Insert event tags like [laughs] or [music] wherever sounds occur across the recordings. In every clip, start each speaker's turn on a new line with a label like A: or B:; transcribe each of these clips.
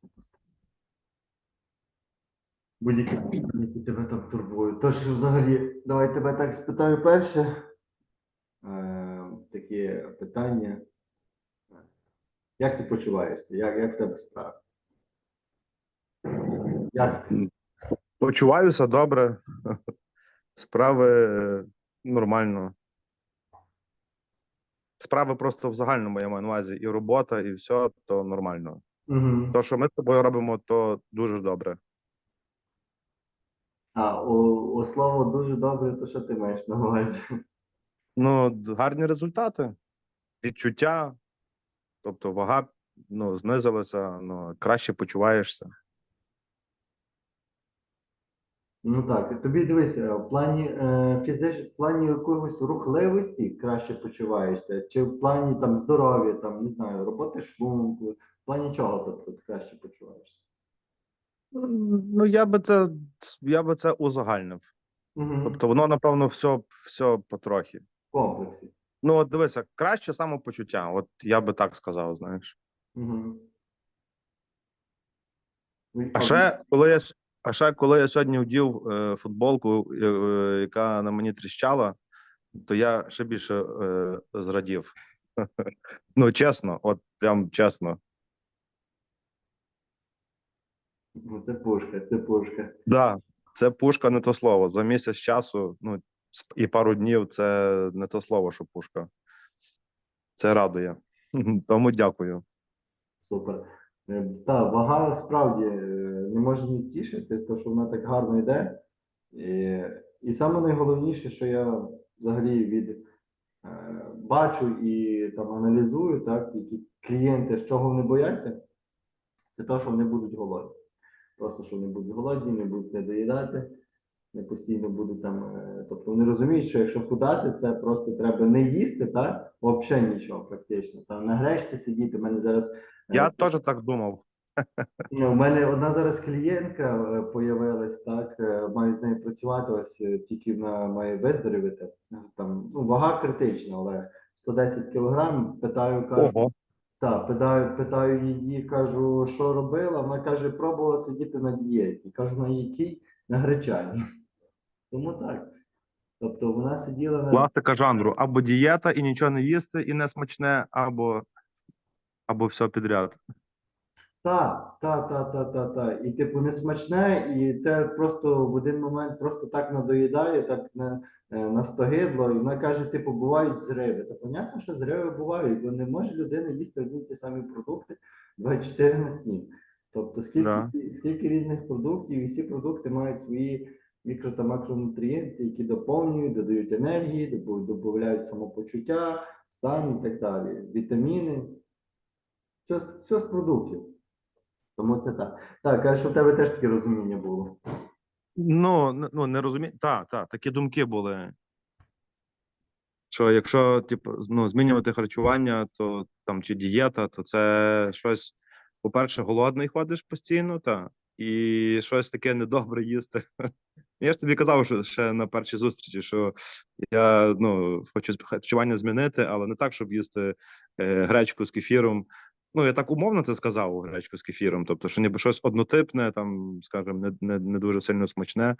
A: просто. Будь-які питання, які тебе там турбують. Тож, взагалі, давай тебе так спитаю перше. Е, таке питання. Як ти почуваєшся? Як, як в тебе справи? Як?
B: Почуваюся добре. Справи е, нормально. Справи просто в загальному я маю на увазі і робота, і все, то нормально.
A: Угу.
B: То, що ми з тобою робимо, то дуже добре.
A: А у, у слово дуже добре, то що ти маєш на увазі?
B: Ну, гарні результати, відчуття, тобто вага ну, знизилася, ну, краще почуваєшся.
A: Ну так, і тобі дивися, в плані е, фізич... в плані якогось рухливості краще почуваєшся, чи в плані там здоров'я, там не знаю, роботи шлунку, плані чого тобто ти краще почуваєшся?
B: Ну, я би це, я би це узагальнив.
A: Угу.
B: Тобто воно, напевно, все, все потрохи.
A: В комплексі.
B: Ну, от дивися, краще самопочуття. От я би так сказав, знаєш.
A: Угу.
B: А ще, коли я, а ще коли я сьогодні вдів е, футболку, е, е, яка на мені тріщала, то я ще більше е, зрадів. [laughs] Ну, чесно, от прям чесно.
A: Ну, це пушка, це пушка.
B: Да, це пушка не то слово. За місяць часу, ну і пару днів це не то слово, що пушка. Це радує. [laughs] Тому дякую.
A: Супер. Е, Та вага справді е, не може не тішити, то що вона так гарно йде. І, і саме найголовніше, що я взагалі від е, бачу і там аналізую, так, які клієнти, з чого вони бояться, це те, що вони будуть голодні. Просто що вони будуть голодні, не будуть не доїдати, не постійно будуть там. е, Тобто вони розуміють, що якщо худати, це просто треба не їсти, так? Взагалі нічого практично. Там на гречці сидіти. У мене зараз. е,
B: Я теж так думав.
A: У мене одна зараз клієнтка е, появилась, так, маю з нею працювати, ось тільки вона має виздоровіти. Там, ну, вага критична, але 110 кілограм, питаю, кажу,
B: Ого.
A: Так, питаю, питаю її, кажу, що робила, вона каже, пробувала сидіти на дієті. Кажу, на якій? На гречані. Тому так. Тобто вона сиділа на
B: Класика жанру. Або дієта і нічого не їсти, і не смачне, або, або все підряд.
A: Та, та, та, та, та, та. І типу не смачне, і це просто в один момент просто так надоїдає, так на, е, настогидло. І вона каже, типу, бувають зриви. Та понятно, що зриви бувають, бо не може людина їсти одні ті самі продукти 24 на 7. Тобто, скільки,
B: Да.
A: скільки різних продуктів, і всі продукти мають свої мікро та макронутрієнти, які доповнюють, додають енергії, додають самопочуття, стан і так далі. Вітаміни. Все, все з продуктів. Тому це так. Так, каже, що в тебе теж таке розуміння було.
B: Ну, ну не розумію. Так, так, такі думки були. Що якщо типу, ну, змінювати харчування, то там чи дієта, то це щось, по-перше, голодний ходиш постійно, та, і щось таке недобре їсти. [laughs] Я ж тобі казав, що ще на першій зустрічі, що я ну, хочу харчування змінити, але не так, щоб їсти е, гречку з кефіром. Ну, я так умовно це сказав гречку з кефіром, тобто, що ніби щось однотипне, там, скажімо, не, не, не дуже сильно смачне.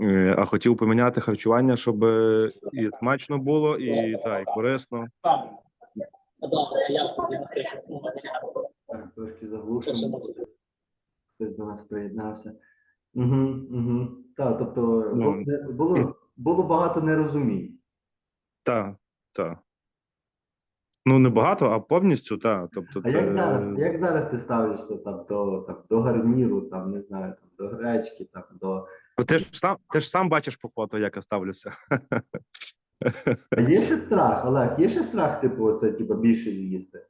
B: Е, А хотів поміняти харчування, щоб і смачно було, і, та, і корисно.
A: Так, трошки заглушено. Хтось до нас приєднався. Угу, угу. Так, тобто
B: Ну,
A: було, було багато нерозумінь.
B: Так, так. Ну, не багато, а повністю, так. Тобто,
A: А як зараз, як зараз ти ставишся там, до, там, до гарніру, там, не знаю, там, до гречки, там, до.
B: Ну, ти ж сам ти ж сам бачиш по фото, як я ставлюся.
A: А є ще страх, Олег, є ще страх, типу, оце, типу, більше з'їсти?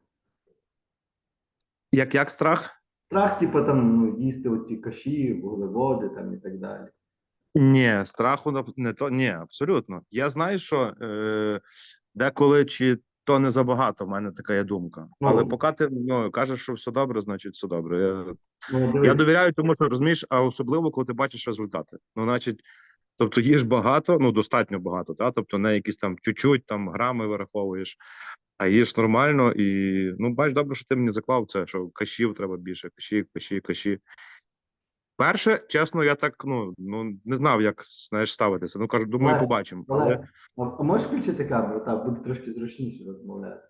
B: Як як страх?
A: Страх, типу, там, ну, їсти оці каші, вуглеводи там і так далі.
B: Ні, страху не то. Ні, абсолютно. Я знаю, що е, деколи чи то не забагато, в мене така є думка.
A: Ну.
B: Але поки ти ну, кажеш, що все добре, значить все добре. Я,
A: Ну,
B: Я довіряю, тому що розумієш, а особливо, коли ти бачиш результати. Ну, значить, тобто їж багато, ну достатньо багато, та тобто не якісь там чуть-чуть там грами вираховуєш, а їж нормально. І ну, бач, добре, що ти мені заклав це, що кашів треба більше, каші, каші, каші. Перше, чесно, я так ну, ну не знав, як знаєш, ставитися. Ну кажу, думаю,
A: Олег,
B: побачимо. Але
A: Олег, а, а можеш включити камеру? Так, буде трошки зручніше розмовляти.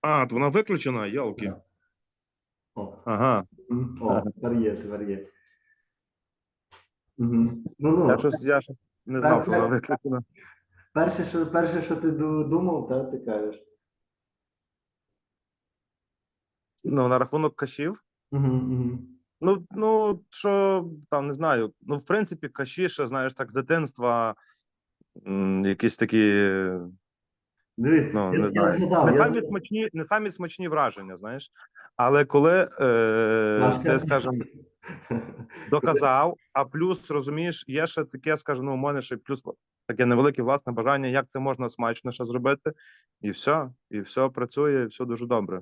B: а, то вона виключена, йолки.
A: Так. О,
B: Ага.
A: о, тепер є, тепер є. Мгм. Ну, ну,
B: Я щось, я щось не знав, що вона виключена.
A: перше, що, перше, що ти думав, та, ти кажеш.
B: Ну, на рахунок кашів.
A: Угу, угу.
B: Ну, ну, що там не знаю. Ну, в принципі, каші ще, знаєш, так з дитинства. м, Якісь такі,
A: Дивись,
B: ну,
A: я,
B: не
A: я
B: знаю.
A: згадав.
B: Не
A: я
B: самі
A: згадав.
B: смачні, не самі смачні враження, знаєш. Але коли е, ти, скажімо, доказав, а плюс, розумієш, є ще таке, скажімо, ну, у мене ще плюс таке невелике власне бажання, як це можна смачно ще зробити, і все, і все працює, і все дуже добре.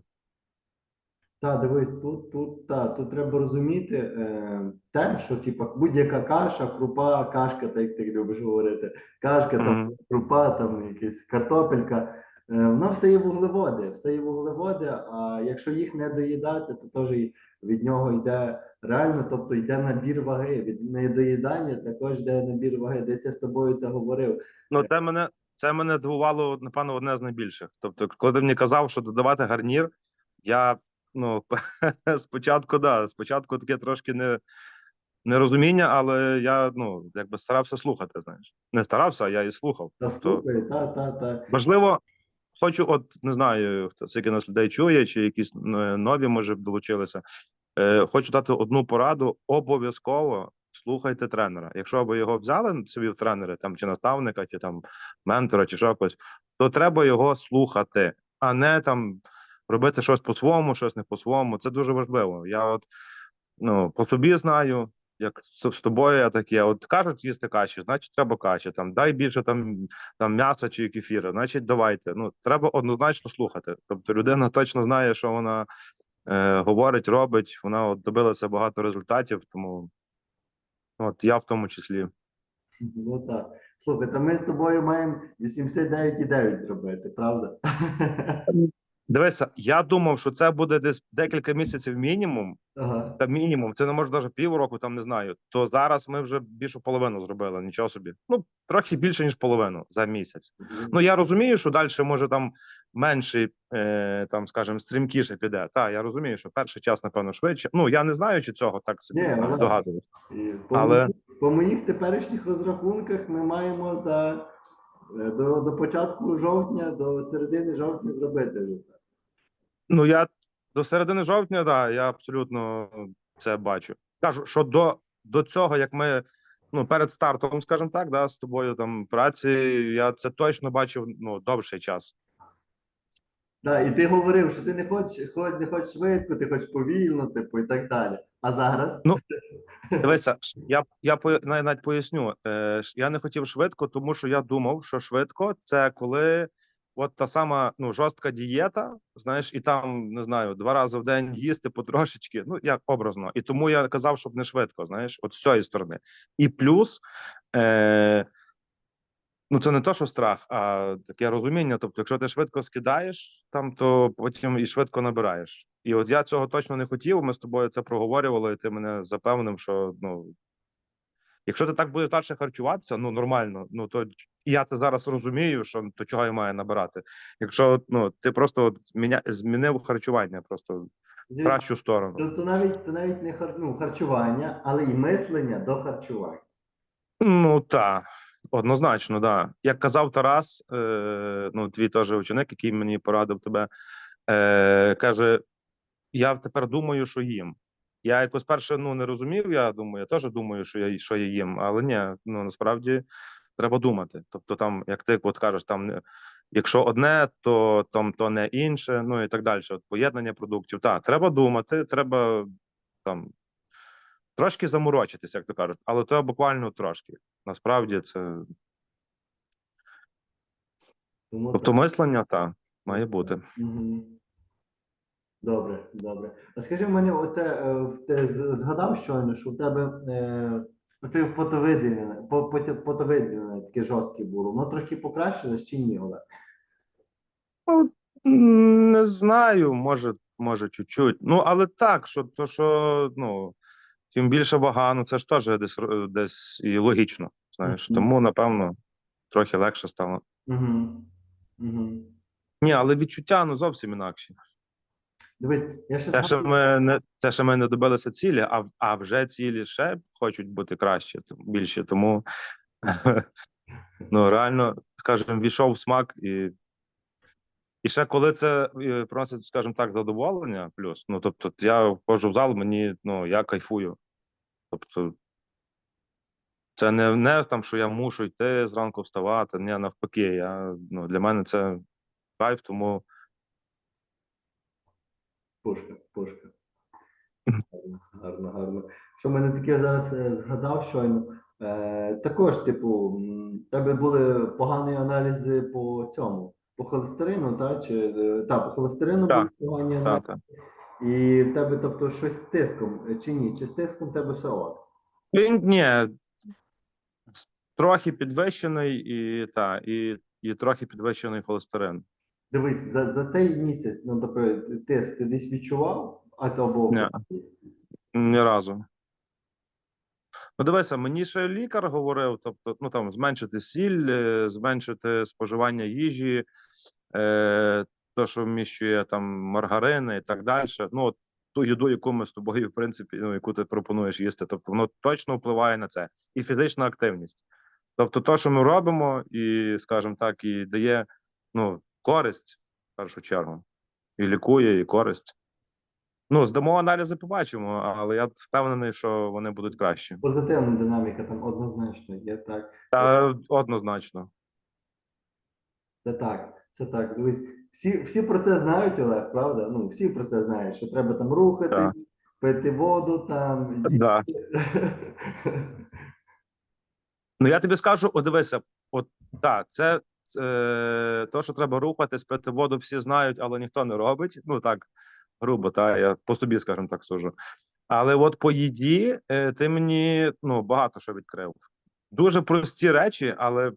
A: Та, дивись, тут, тут, та, тут треба розуміти е, те, що типа будь-яка каша, крупа, кашка, так як ти любиш говорити, кашка, там, крупа, там якась картопелька, е, воно все є вуглеводи, все є вуглеводи, а якщо їх не доїдати, то теж від нього йде реально, тобто йде набір ваги. Від недоїдання також йде набір ваги. Десь я з тобою це говорив.
B: Ну, це мене, це мене дивувало, напевно, одне з найбільших. Тобто, коли ти мені казав, що додавати гарнір, я ну [laughs] спочатку, да, спочатку таке трошки не, нерозуміння, але я ну якби старався слухати. Знаєш, не старався, а я і слухав.
A: Та
B: Тобто,
A: слухай, та, та, та.
B: Важливо, хочу, от не знаю, хто скільки нас людей чує, чи якісь е, нові, може, долучилися. Е, хочу дати одну пораду: обов'язково слухайте тренера. Якщо ви його взяли собі в тренери, там чи наставника, чи там ментора, чи що когось, то треба його слухати, а не там робити щось по-своєму, щось не по-своєму. Це дуже важливо. Я от ну, по собі знаю. Як з, з тобою я таке, от кажуть їсти каші, значить треба каші. Там дай більше там, там м'яса чи кефіра, значить давайте. Ну треба однозначно слухати. Тобто людина точно знає, що вона е, говорить, робить. Вона от добилася багато результатів, тому от я в тому числі.
A: Ну так. Слухай, та ми з тобою маємо 89,9 зробити, правда?
B: Дивися, я думав, що це буде десь декілька місяців мінімум.
A: Ага.
B: Та мінімум, це не може навіть півроку, там не знаю. То зараз ми вже більшу половину зробили. Нічого собі. Ну трохи більше ніж половину за місяць. Ну я розумію, що далі може там менше, е, там, скажімо, стрімкіше піде. Так, я розумію, що перший час, напевно, швидше. Ну я не знаю, чи цього так собі
A: але-
B: догадуюсь.
A: По,
B: Але-
A: моїх, по моїх теперішніх розрахунках ми маємо за до, до початку жовтня, до середини жовтня зробити вже це.
B: Ну я до середини жовтня, да, я абсолютно це бачу. Кажу, що до, до цього, як ми ну перед стартом, скажімо так, да, з тобою там праці, я це точно бачив ну довший час.
A: Да, і ти говорив, що ти не хочеш, не хочеш швидко, ти хочеш повільно, типу, і так далі. А зараз?
B: Ну, [laughs] Дивися, я я по навіть навіть поясню. Е, я не хотів швидко, тому що я думав, що швидко це коли от та сама ну жорстка дієта, знаєш, і там не знаю, два рази в день їсти потрошечки, ну як образно. І тому я казав, щоб не швидко, знаєш, от з цієї сторони. І плюс. Е, Ну, це не то, що страх, а таке розуміння. Тобто, якщо ти швидко скидаєш там, то потім і швидко набираєш. І от я цього точно не хотів. Ми з тобою це проговорювали, і ти мене запевнив, що ну, якщо ти так будеш далі харчуватися, ну нормально, ну то я це зараз розумію, що то чого я маю набирати. Якщо ну ти просто от зміня, змінив харчування просто в кращу сторону.
A: То, то навіть то навіть не хар, ну, харчування, але і мислення до харчування.
B: Ну так, однозначно, да. Як казав Тарас, е, ну твій теж ученик, який мені порадив тебе, е, каже: я тепер думаю, що їм. Я якось перше ну, не розумів. Я думаю, я теж думаю, що я що я їм, але ні, ну насправді треба думати. Тобто, там, як ти от кажеш, там якщо одне, то там то не інше, ну і так далі. От поєднання продуктів. Так, треба думати, треба там трошки заморочитися, як то кажуть, але то буквально трошки. Насправді це. Тобто мислення, так, має бути.
A: Добре, добре. А скажи мені, оце е, ти згадав щойно, що в тебе е, оце потовиділення, по- потовиділення таке жорстке було. Воно трошки покращилось чи ні, Олег?
B: М, Не знаю, може, може, чуть-чуть. Ну, але так, що то, що ну, чим більше вага, ну це ж теж десь, десь і логічно. Знаєш,
A: Мгм.
B: тому, напевно, трохи легше стало.
A: Угу. Угу.
B: Ні, але відчуття ну зовсім інакші.
A: Дивись, я ще
B: Це ще ми не це ще ми не добилися цілі, а, а вже цілі ще хочуть бути краще, більше. Тому ну реально, скажімо, війшов в смак і. І ще коли це е, приносить, скажімо так, задоволення, плюс, ну тобто, я входжу в зал, мені ну я кайфую. Тобто, це не, не там, що я мушу йти зранку вставати. Ні, навпаки, я ну для мене це кайф, тому
A: Пушка, пушка. Гарно, гарно. Що в мене таке зараз е, згадав щойно. Е, також, типу, м, в тебе були погані аналізи по цьому, по холестерину, та? Чи, е, та, по холестерину
B: Так,
A: були погані
B: так,
A: аналізи.
B: так.
A: І в тебе, тобто, щось з тиском, е, чи ні? Чи з тиском в тебе все ок?
B: Ні, трохи підвищений і та, і, і трохи підвищений холестерин.
A: Дивись, за, за цей місяць, ну, тобто, тиск ти десь відчував, а то або
B: Ні. Ні разу. Ну, дивися, мені ще лікар говорив, тобто, ну там зменшити сіль, е, зменшити споживання їжі, е, то, що вміщує там маргарини і так далі. Ну, от ту їду, яку ми з тобою, в принципі, ну, яку ти пропонуєш їсти, тобто воно точно впливає на це. І фізична активність. Тобто, то, що ми робимо, і, скажімо так, і дає ну, користь в першу чергу, і лікує, і користь. Ну, здамо аналізи, побачимо, але я впевнений, що вони будуть кращі.
A: Позитивна динаміка там однозначно є, так.
B: Та однозначно.
A: Це так, це так. Дивись, всі, всі про це знають, Олег, правда? Ну, всі про це знають, що треба там рухати,
B: Так.
A: пити воду, там.
B: Да. [laughs] Ну я тобі скажу, о, дивися, от так, це е, то, що треба рухатись, пити воду, всі знають, але ніхто не робить. Ну так, грубо, та я по собі, скажімо так, сужу. Але от по їді е, ти мені ну, багато що відкрив. Дуже прості речі, але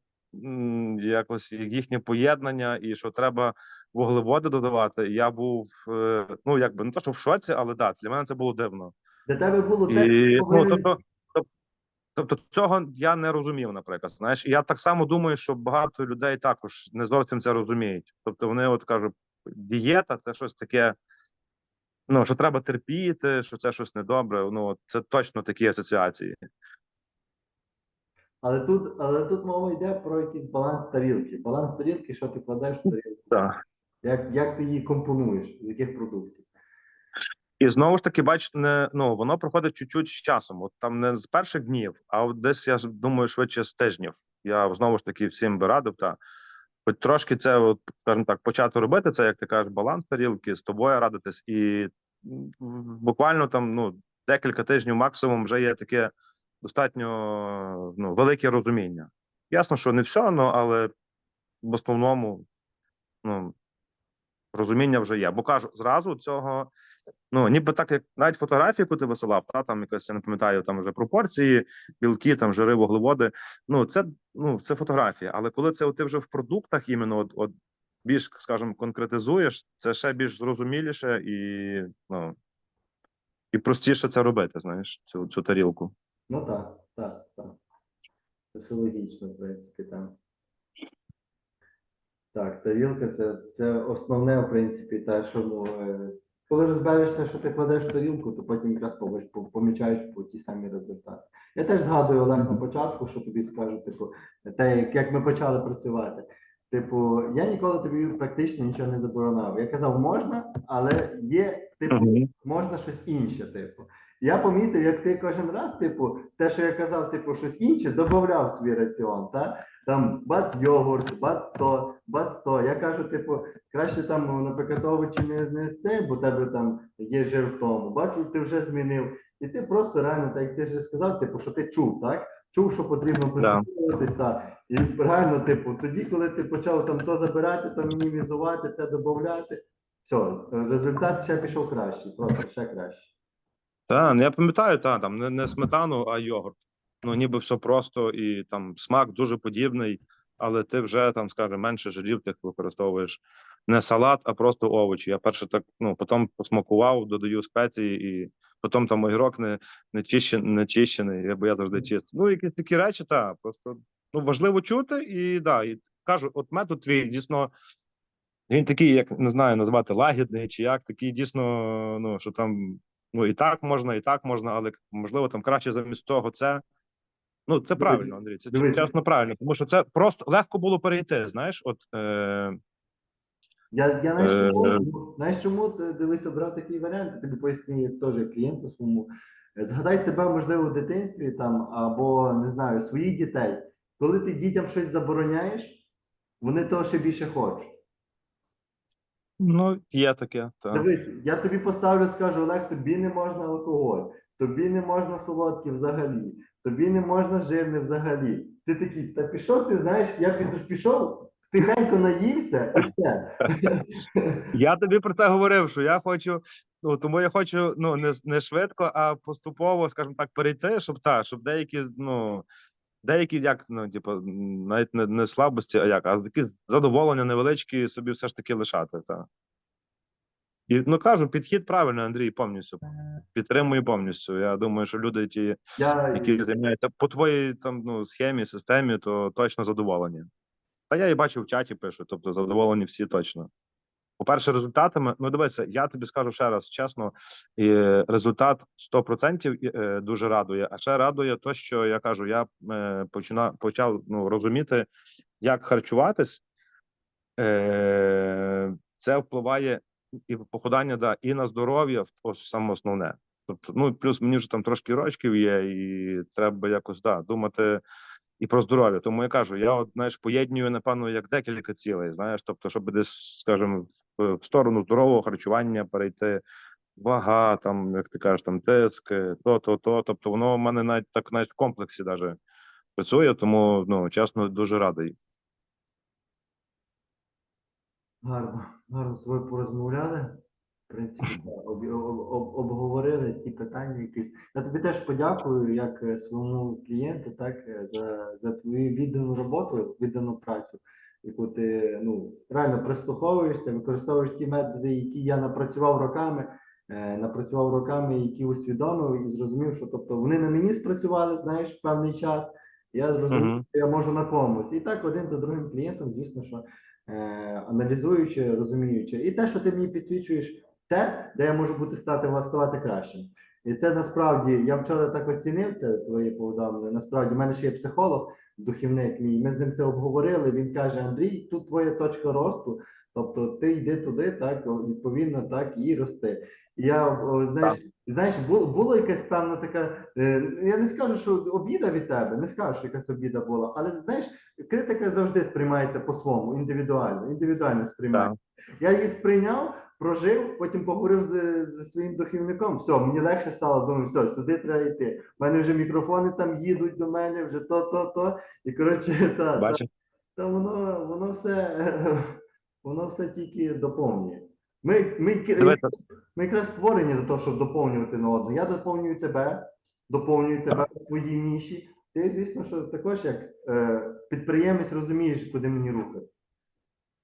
B: м, якось їхнє поєднання, і що треба вуглеводи додавати. Я був е, ну якби не то, що в шоці, але да, для мене це було дивно.
A: Для тебе було те,
B: І, ну, тобто, тобто цього я не розумів, наприклад. Знаєш, і я так само думаю, що багато людей також не зовсім це розуміють. Тобто вони от кажуть, дієта це щось таке. Ну, що треба терпіти, що це щось недобре. Ну, це точно такі асоціації.
A: але тут, але тут мова йде про якийсь баланс тарілки. Баланс тарілки, що ти кладеш в тарілку,
B: Так.
A: Як, як ти її компонуєш, з яких продуктів.
B: І знову ж таки, бачите, не, ну, воно проходить чуть-чуть з часом. От там не з перших днів, а от десь я думаю, швидше з тижнів. Я знову ж таки всім би радив. Та хоч трошки це, от, скажімо так, почати робити це, як ти кажеш, баланс тарілки, з тобою радитись, і буквально там ну, декілька тижнів максимум вже є таке достатньо ну, велике розуміння. Ясно, що не все, але в основному ну, розуміння вже є. Бо кажу, зразу цього. Ну, ніби так, як навіть фотографію, яку ти висилав, та там якось я не пам'ятаю, там вже пропорції, білки, там жири, вуглеводи. Ну, це ну це фотографія. Але коли це ти вже в продуктах іменно от, от більш, скажімо, конкретизуєш, це ще більш зрозуміліше і ну і простіше це робити, знаєш, цю, цю тарілку.
A: Ну так, так, так. Це логічно, в принципі, там. Так, тарілка це, це основне, в принципі, те, що ну, е, коли розберешся, що ти кладеш тарілку, то потім якраз побач- помічаєш по ті самі результати. Я теж згадую Олег на початку, що тобі скажу, типу, те, як, як ми почали працювати. Типу, я ніколи тобі практично нічого не забороняв. Я казав, можна, але є, типу, можна щось інше, типу. Я помітив, як ти кожен раз, типу, те, що я казав, типу, щось інше, додавав свій раціон, та? Там бац йогурт, бац то, бац то. Я кажу, типу, краще там, ну, наприклад, овочі не, не з цей, бо тебе там є жир в тому. Бачу, ти вже змінив. І ти просто реально, так як ти вже сказав, типу, що ти чув, так? Чув, що потрібно
B: Да.
A: прислуховуватись. І реально, типу, тоді, коли ти почав там то забирати, то мінімізувати, те додати, все, результат ще пішов кращий, просто ще краще.
B: Так, ну, я пам'ятаю, та, там не, не сметану, а йогурт. Ну, ніби все просто, і там смак дуже подібний. але ти вже там, скажімо, менше жирів тих використовуєш не салат, а просто овочі. Я перше так, ну, потім посмакував, додаю спеції, і потім там огірок не, не, чищений, не чищений, я- бо я завжди чистий. Ну, якісь такі речі, так, просто ну, важливо чути, і да, і кажу, от метод твій дійсно. Він такий, як не знаю, назвати лагідний чи як, такий дійсно, ну що там ну і так можна, і так можна, але можливо там краще замість того це. Ну, це правильно, Андрій. Це чесно правильно, тому що це просто легко було перейти. Знаєш, от е,
A: Я, я знаєш,
B: Е,
A: чому, знаєш, чому ти дивись, обрав такий варіант, тобі пояснюю теж клієнту своєму. Е, Згадай себе, можливо, в дитинстві там, або не знаю, своїх дітей. Коли ти дітям щось забороняєш, вони того ще більше хочуть.
B: Ну є таке. Так.
A: Дивись, я тобі поставлю, скажу, Олег, тобі не можна алкоголь, тобі не можна солодкі взагалі, тобі не можна жирне взагалі. Ти такий, та пішов, ти знаєш, я під- пішов, тихенько наївся і все. [laughs]
B: Я тобі про це говорив, що я хочу, ну тому я хочу ну не, не швидко, а поступово, скажімо так, перейти, щоб та, щоб деякі, ну деякі, як ну, типу, навіть не, не слабості, а як, а такі задоволення невеличкі собі все ж таки лишати. Та. І ну кажу, підхід правильний, Андрій, повністю. Підтримую повністю. Я думаю, що люди, ті,
A: Я,
B: які займаються по твоїй там ну, схемі, системі, то точно задоволені. Та я і бачив в чаті пишу, тобто задоволені всі точно. По-перше, результатами, ну дивися, я тобі скажу ще раз чесно, результат 100% е, дуже радує. А ще радує те, що я кажу, я е, почина, почав ну, розуміти, як харчуватись. Е, це впливає і похудання, да, і на здоров'я, ось саме основне. Тобто, ну плюс мені вже там трошки рочків є, і треба якось да, думати і про здоров'я. Тому я кажу, я от знаєш, поєднюю, напевно, як декілька цілей. Знаєш, тобто, щоб десь, скажімо, в, сторону здорового харчування перейти, вага, там, як ти кажеш, там тиск, то, то, то. Тобто, воно в мене навіть так навіть в комплексі даже працює, тому ну чесно, дуже радий.
A: Гарно, гарно з тобою порозмовляли. В принципі, об, об, об- обговорили ті питання якісь. Я тобі теж подякую як е, своєму клієнту, так, е, за, за твою віддану роботу, віддану працю, яку ти ну, реально прислуховуєшся, використовуєш ті методи, які я напрацював роками, е, напрацював роками, які усвідомив і зрозумів, що тобто вони на мені спрацювали, знаєш, певний час. Я зрозумів,
B: Мгм.
A: що я можу на комусь. І так один за другим клієнтом, звісно, що е, аналізуючи, розуміючи, і те, що ти мені підсвічуєш, те, де я можу бути стати ставати кращим. І це насправді я вчора так оцінив це твоє повідомлення. Насправді, в мене ще є психолог, духівник мій. Ми з ним це обговорили. Він каже: Андрій, тут твоя точка росту. Тобто ти йди туди, так відповідно, так і рости. Я знаєш, знаєш, було, було якась певна така. Е, я не скажу, що обіда від тебе, не скажу, що якась обіда була, але знаєш, критика завжди сприймається по-своєму, індивідуально, індивідуально сприймається. Я її сприйняв, прожив, потім поговорив з, зі своїм духівником. Все, мені легше стало, думаю, все, сюди треба йти. У мене вже мікрофони там їдуть до мене, вже то, то, то. І коротше, та, та, та воно, воно все воно все тільки доповнює. Ми, ми, ми якраз створені до того, щоб доповнювати на одного. Я доповнюю тебе, доповнюю тебе в твоїй ніші. Ти, звісно, що також як е, підприємець розумієш, куди мені рухати.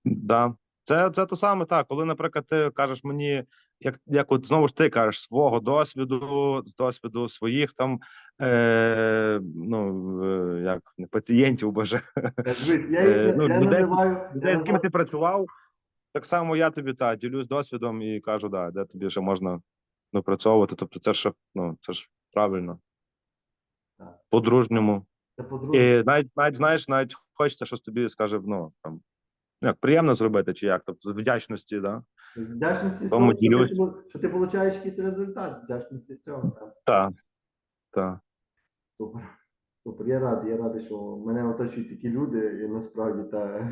B: Да. Це, це то саме так. Коли, наприклад, ти кажеш мені, як, як от знову ж ти кажеш, свого досвіду, з досвіду своїх там е, ну е, як не пацієнтів, боже,
A: я
B: Е, ну,
A: називаю.
B: людей, з ким ти працював, так само я тобі та ділюсь досвідом і кажу, да, де тобі ще можна допрацьовувати. Тобто, це ж ну, це ж правильно. По-дружньому.
A: По-друге.
B: І навіть, навіть знаєш, навіть хочеться щось тобі скаже, ну там як приємно зробити, чи як, тобто з вдячності, да.
A: З вдячності з того, що ти, що ти получаєш якийсь результат, з вдячності з цього. Так.
B: Так. Так.
A: Супер. Супер. Я радий, я радий, що мене оточують такі люди, і насправді та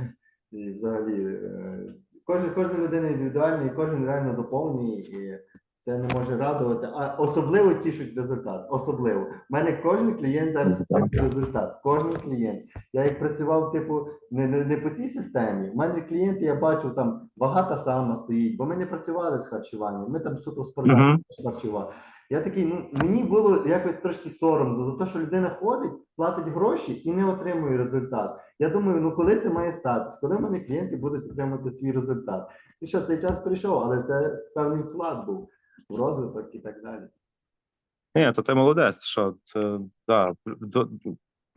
A: і взагалі е, кожен, кожна людина індивідуальна, і кожен реально доповнений. і це не може радувати. А особливо тішить результат. Особливо. У мене кожен клієнт зараз результат. Кожен клієнт. Я як працював, типу, не, не, не по цій системі. У мене клієнти, я бачу, там багата сама стоїть, бо ми не працювали з харчуванням. Ми там суто спортзал
B: Мгм.
A: харчували. Я такий, ну мені було якось трошки соромно за те, що людина ходить, платить гроші і не отримує результат. Я думаю, ну коли це має статись, коли в мене клієнти будуть отримати свій результат. І що цей час прийшов, але це певний вклад був в розвиток і так далі.
B: Ні, то ти молодець, що це да, до,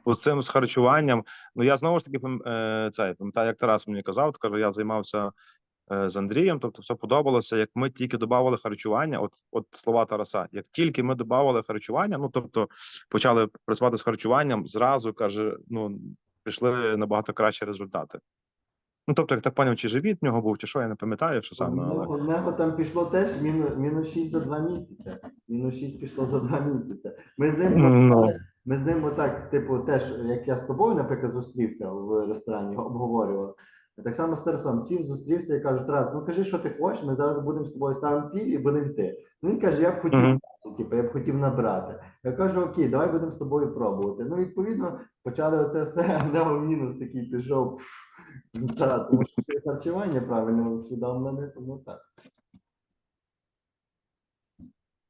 B: з цим з харчуванням. Ну я знову ж таки е, цей, пам'ятаю, як Тарас мені казав, каже, я займався е, з Андрієм, тобто все подобалося. Як ми тільки додавали харчування, от, от слова Тараса, як тільки ми додавали харчування, ну тобто почали працювати з харчуванням, зразу каже, ну пішли набагато кращі результати. Ну, тобто, як так поняв, чи живіт в нього був, чи що, я не пам'ятаю, що саме, але.
A: У нього там пішло теж мінус, мінус 6 за 2 місяці. Мінус 6 пішло за 2 місяці. Ми з ним
B: Ну.
A: ми з ним отак, типу, теж, як я з тобою, наприклад, зустрівся в ресторані, обговорював. Так само з Тарасом сів, зустрівся і кажу, Тарас, ну кажи, що ти хочеш, ми зараз будемо з тобою ставимо цілі і будемо йти. Ну він каже, я б хотів,
B: Мгм.
A: часу, типу, я б хотів набрати. Я кажу, окей, давай будемо з тобою пробувати. Ну, відповідно, почали оце все, [laughs] а в нього мінус такий пішов. Та, тому що харчування правильно усвідомлене, тому так.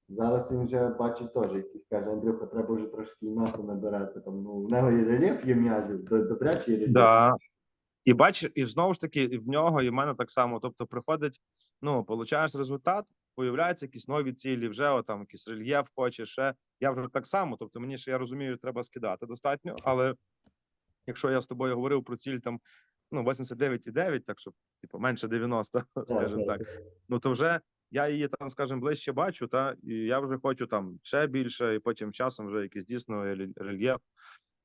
A: Зараз він вже бачить теж, якийсь каже, Андрюха, треба вже трошки м'ясо набирати. Там, ну, в нього і рельєф є м'язів, до- добрячий рельєф.
B: Да. І бачиш, і знову ж таки, і в нього, і в мене так само. Тобто, приходить, ну, получаєш результат, появляються якісь нові цілі, вже о, там якийсь рельєф хочеш, ще. Я вже так само. Тобто, мені ще я розумію, треба скидати достатньо. Але якщо я з тобою говорив про ціль там ну, 89,9, так що, типу, менше 90, [laughs] скажімо так. ну то вже я її там, скажімо, ближче бачу, та і я вже хочу там ще більше, і потім часом вже якийсь дійсно рельєф,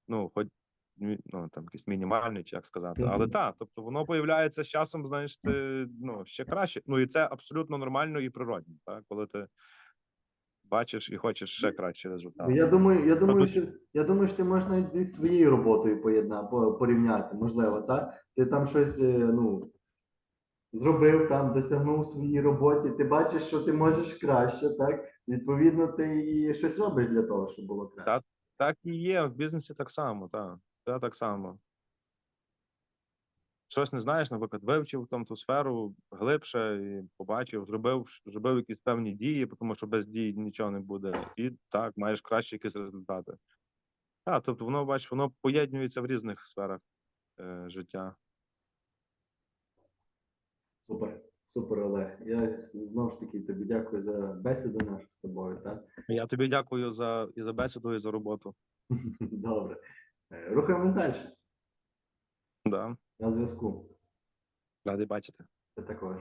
B: ну, хоч ну, там якийсь мінімальний, чи як сказати. Але так, тобто воно появляється з часом, знаєш, ти ну, ще краще. Ну і це абсолютно нормально і природно, так, коли ти бачиш і хочеш ще кращий результат.
A: Я думаю, я думаю, що я думаю, що ти можеш навіть зі своєю роботою поєдна, порівняти, можливо, так? Ти там щось е, ну, зробив, там досягнув у своїй роботі, ти бачиш, що ти можеш краще, так? Відповідно, ти і щось робиш для того, щоб було краще.
B: Так. Так і є, в бізнесі так само, так. Це так само. Щось не знаєш, наприклад, вивчив там ту сферу глибше і побачив, зробив, зробив якісь певні дії, тому що без дій нічого не буде. І так, маєш кращі якісь результати. Так, тобто воно, бачиш, воно поєднується в різних сферах е, життя.
A: Супер, супер, Олег. Я знову ж таки тобі дякую за бесіду нашу з тобою, так?
B: Я тобі дякую за і за бесіду, і за роботу. [laughs]
A: Добре. Е, Рухаємось далі.
B: Да,
A: На зв'язку.
B: Ради бачити.
A: Це також.